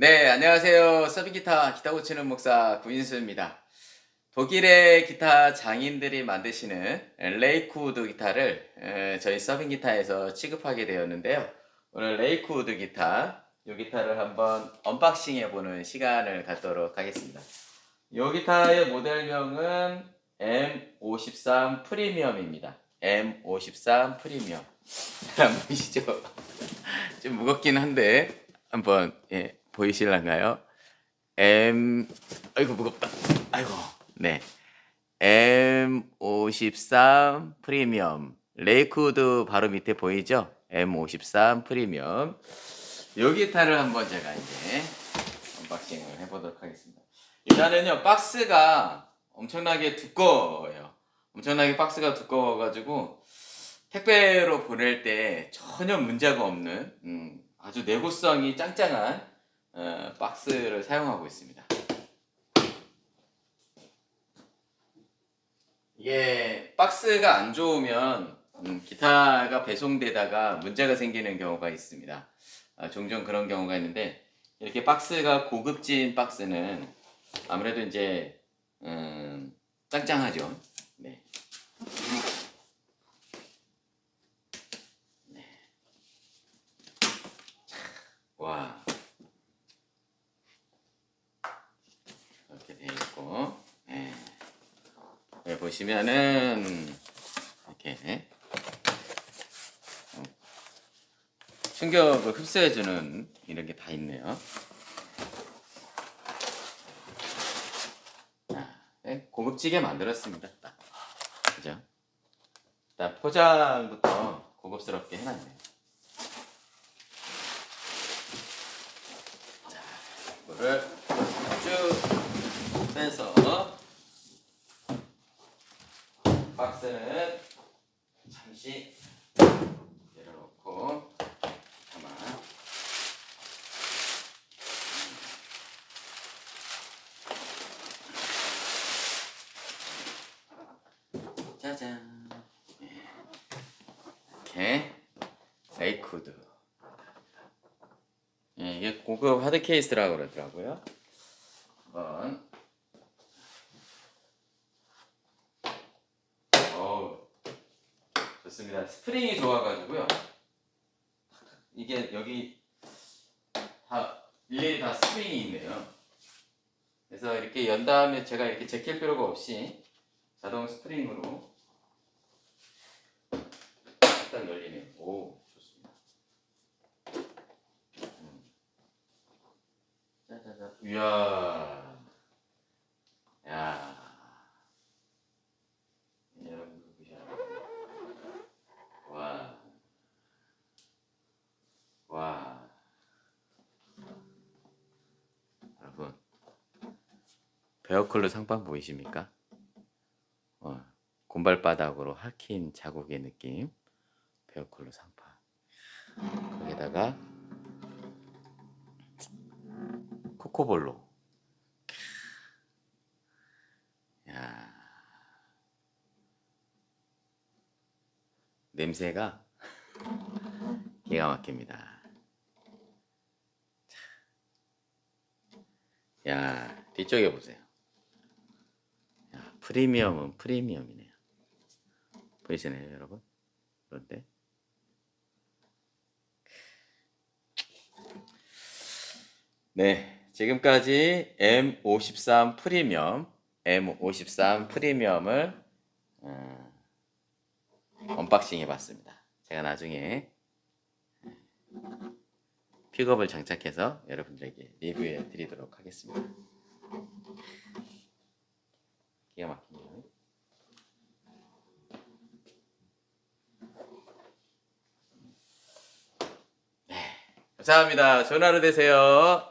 네, 안녕하세요. 서빙 기타 기타 고치는 목사 구인수입니다. 독일의 기타 장인들이 만드시는 레이크우드 기타를 에, 저희 서빙 기타에서 취급하게 되었는데요. 오늘 레이크우드 기타, 이 기타를 한번 언박싱 해보는 시간을 갖도록 하겠습니다. 이 기타의 모델명은 M53 프리미엄입니다. M53 프리미엄. 안 보이시죠? 좀 무겁긴 한데 한번 예, 보이실란가요? M 아이고 무겁다. 아이고 네 M53 프리미엄 레이크우드 바로 밑에 보이죠? M53 프리미엄 요 기타를 한번 제가 이제 언박싱을 해보도록 하겠습니다. 일단은요 박스가 엄청나게 두꺼워요. 엄청나게 박스가 두꺼워가지고 택배로 보낼 때 전혀 문제가 없는 음, 아주 내구성이 짱짱한 어, 박스를 사용하고 있습니다. 이게 박스가 안 좋으면 음, 기타가 배송되다가 문제가 생기는 경우가 있습니다. 아, 종종 그런 경우가 있는데 이렇게 박스가 고급진 박스는 아무래도 이제 음, 짱짱하죠. 네. 와 이렇게 돼 있고 예. 여기 보시면은 이렇게 어, 충격을 흡수해주는 이런 게 다 있네요. 자, 네, 고급지게 만들었습니다. 딱. 그죠? 딱 포장부터 고급스럽게 해놨네요. 이거를 박스는 잠시 내려놓고 가만 짜잔 예. 이렇게 레이크우드 예, 이게 고급 하드 케이스라고 그러더라고요. 한번. 어우, 좋습니다. 스프링이 좋아가지고요. 이게 여기 다 일일이 다 스프링이 있네요. 그래서 이렇게 연 다음에 제가 이렇게 제낄 필요가 없이 자동 스프링으로 딱 열리네요. 오, 좋습니다. 짜자자. 이야. 야. 여러분 보셔. 와. 와. 여러분. 베어클로 상판 보이십니까? 어, 곰발바닥으로 핥힌 자국의 느낌. 베어클로 상판. 거기다가 코코볼로. 야. 냄새가 기가 막힙니다. 자. 야, 뒤쪽에 보세요. 야, 프리미엄은 프리미엄이네요. 보이시나요, 여러분? 그런데 네, 지금까지 M53 프리미엄, M53 프리미엄을 어, 언박싱 해봤습니다. 제가 나중에 픽업을 장착해서 여러분들에게 리뷰해 드리도록 하겠습니다. 기가 막히네요. 네, 감사합니다. 좋은 하루 되세요.